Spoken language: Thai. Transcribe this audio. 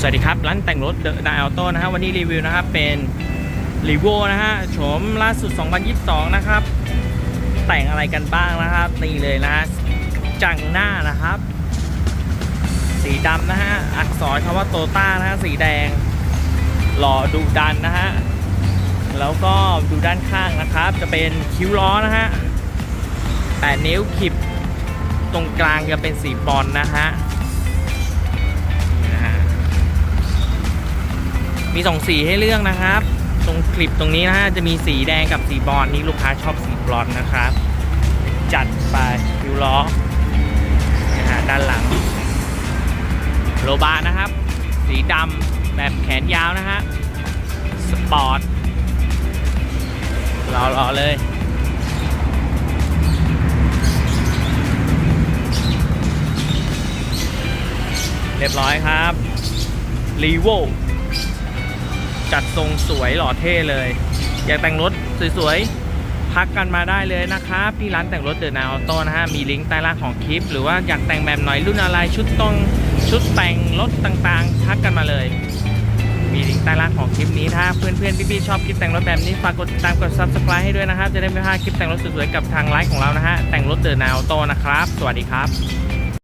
สวัสดีครับ ร้านแต่งรถเดอะนาออโต้นะฮะวันนี้รีวิวนะครับเป็นรีโวนะฮะโฉมล่าสุด 2022 นะครับ แต่งอะไรกันบ้างนะครับนี่เลยนะจังหน้านะครับ สีดำนะฮะอักษรคำว่าโตต้านะฮะสีแดง หล่อดุดันนะฮะแล้วก็ดูด้านข้างนะครับ จะเป็นคิ้วล้อนะฮะ8นิ้วขีบตรงกลางจะเป็นสีบอลนนะฮะ มีสองสีให้เลือกนะครับ ตรงคลิปตรงนี้นะฮะจะมีสีแดงกับสีบอลนี่ลูกค้าชอบสีบอลนะครับ จัดไปคิวล้อนะฮะด้านหลัง โลบานะครับ สีดำแบบแขนยาวนะฮะสปอร์ตรอรอเลยเรียบร้อยครับรีโว จัดทรงสวยหล่อเท่เลย อยากแต่งรถสวยๆพักกันมาได้เลยนะครับที่ร้านแต่งรถเดอะนาออโต้นะฮะมีลิงก์ใต้ล่างของคลิป หรือว่าอยากแต่งแบบหน่อยรุ่นอะไรชุดตรงชุดแต่งรถต่างๆทักกันมาเลย มีลิงก์ใต้ล่างของคลิปนี้ถ้าเพื่อนๆพี่ๆชอบคลิปแต่งรถแบบนี้ฝากกดติดตามกด subscribe ให้ด้วยนะครับจะได้ไม่พลาดคลิปแต่งรถสวยๆกับทางไลฟ์ของเรานะฮะแต่งรถเดอะนาออโต้นะครับ สวัสดีครับ